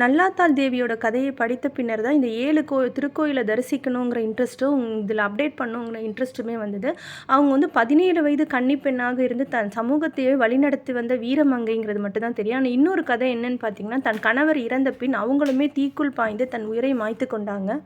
நல்லாத்தாள் தேவியோட கதையை படித்த பின்னர் தான் இந்த ஏழு கோ திருக்கோயிலை தரிசிக்கணுங்கிற இன்ட்ரெஸ்ட்டும் இதில் அப்டேட் பண்ணுங்கிற இன்ட்ரெஸ்ட்டுமே வந்தது. அவங்க வந்து பதினேழு வயது கன்னி பெண்ணாக இருந்து தன் சமூகத்தையே வழிநடத்தி வந்த வீரமங்கைங்கிறது மட்டும்தான் தெரியும். ஆனால் இன்னொரு கதை என்னன்னு பார்த்தீங்கன்னா தன் கணவர் இறந்த பின் அவங்களுமே தீக்குள் பாய்ந்து தன் உயிரை மாய்த்து கொண்டாங்க.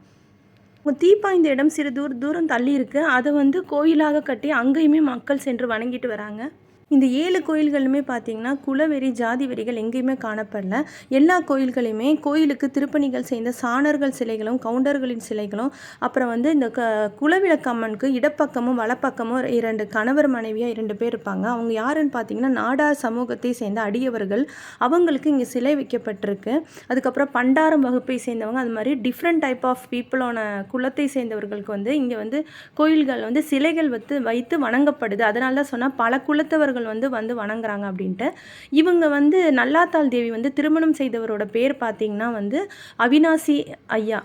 தீ பாய்ந்த இடம் சிறு தூர தூரம் தள்ளி இருக்கு. அதை வந்து கோயிலாக கட்டி அங்கேயுமே மக்கள் சென்று வணங்கிட்டு வராங்க. இந்த ஏழு கோயில்களுமே பார்த்தீங்கன்னா குலவெறி ஜாதி வெறிகள் எங்கேயுமே காணப்படல. எல்லா கோயில்களையுமே கோயிலுக்கு திருப்பணிகள் செய்த சாணர்கள் சிலைகளும் கவுண்டர்களின் சிலைகளும் அப்புறம் வந்து இந்த க குலவிளக்கம்மனுக்கு இடப்பக்கமும் வலப்பக்கமும் இரண்டு கணவர் மனைவியாக இரண்டு பேர் இருப்பாங்க. அவங்க யாருன்னு பார்த்தீங்கன்னா நாடார் சமூகத்தை சேர்ந்த அடியவர்கள். அவங்களுக்கு இங்கே சிலை வைக்கப்பட்டிருக்கு. அதுக்கப்புறம் பண்டாரம் வகுப்பை சேர்ந்தவங்க. அது மாதிரி டிஃப்ரெண்ட் டைப் ஆஃப் பீப்புளான குலத்தை சேர்ந்தவர்களுக்கு வந்து இங்கே வந்து கோயில்கள் வந்து சிலைகள் வைத்து வைத்து வணங்கப்படுது. அதனால தான் சொன்னால் பல குலத்தவர்கள் வந்து வந்து வணங்குறாங்க அப்படின்ட்டு. இவங்க வந்து நல்லாத்தாள் தேவி வந்து திருமணம் செய்தவரோட பேர் பார்த்தீங்கன்னா வந்து அவினாசி ஐயா.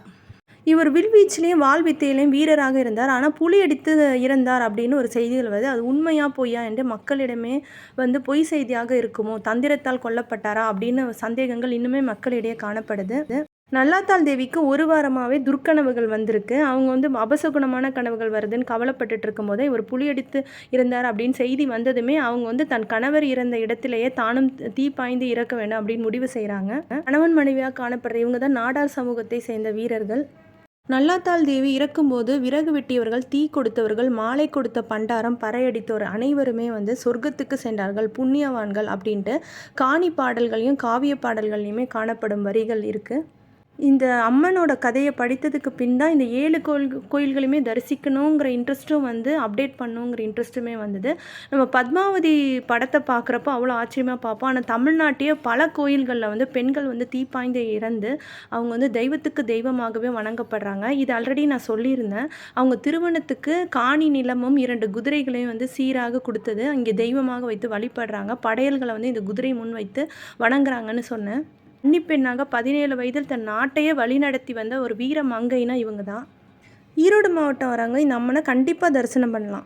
இவர் வில்வீச்சிலையும் வாள் வித்தையிலையும் வீரராக இருந்தார். ஆனால் புலி அடித்து இறந்தார் அப்படின்னு ஒரு செய்திகள் வருது. அது உண்மையா பொய்யா என்று மக்களிடமே வந்து பொய் செய்தியாக இருக்குமோ தந்திரத்தால் கொல்லப்பட்டாரா அப்படின்னு சந்தேகங்கள் இன்னுமே மக்களிடையே காணப்படுது. நல்லாத்தாள் தேவிக்கு ஒரு வாரமாகவே துர்க்கனவுகள் வந்திருக்கு. அவங்க வந்து அபசகுணமான கனவுகள் வருதுன்னு கவலைப்பட்டுட்டு இருக்கும்போதே இவர் புலியடித்து இருந்தார் அப்படின்னு செய்தி வந்ததுமே அவங்க வந்து தன் கணவர் இறந்த இடத்திலேயே தானும் தீ பாய்ந்து இறக்க வேண்டும் அப்படின்னு முடிவு செய்கிறாங்க கணவன் மனைவியாக காணப்படுற இவங்க தான் நாடார் சமூகத்தை சேர்ந்த வீரர்கள். நல்லாத்தாள் தேவி இறக்கும்போது விறகு வெட்டியவர்கள் தீ கொடுத்தவர்கள் மாலை கொடுத்த பண்டாரம் பறையடித்தோர் அனைவருமே வந்து சொர்க்கத்துக்கு சென்றார்கள். புண்ணியவான்கள் அப்படின்ட்டு காணி பாடல்களையும் காவிய பாடல்களையுமே காணப்படும் வரிகள் இருக்குது இந்த அம்மனோட கதையை படித்ததுக்கு பின் தான் இந்த ஏழு கோயில் கோயில்களையுமே தரிசிக்கணுங்கிற இன்ட்ரெஸ்ட்டும் வந்து அப்டேட் பண்ணுங்கிற இன்ட்ரெஸ்ட்டுமே வந்தது. நம்ம பத்மாவதி படத்தை பார்க்குறப்போ அவ்வளோ ஆச்சரியமாக பார்ப்போம். ஆனால் தமிழ்நாட்டையே பல கோயில்களில் வந்து பெண்கள் வந்து தீப்பாய்ந்து இறந்து அவங்க வந்து தெய்வத்துக்கு தெய்வமாகவே வணங்கப்படுறாங்க. இது ஆல்ரெடி நான் சொல்லியிருந்தேன். அவங்க திருமணத்துக்கு காணி நிலமும் இரண்டு குதிரைகளையும் வந்து சீராக கொடுத்தது. இங்கே தெய்வமாக வைத்து வழிபடுறாங்க. படையல்களை வந்து இந்த குதிரை முன் வைத்து வணங்குறாங்கன்னு சொன்னேன். கன்னிப்பெண்ணாக பதினேழு வயதில் தன் நாட்டையே வழிநடத்தி வந்த ஒரு வீர மங்கைனா இவங்க தான். ஈரோடு மாவட்டம் வராங்க. இந்த அம்மனை கண்டிப்பாக தரிசனம் பண்ணலாம்.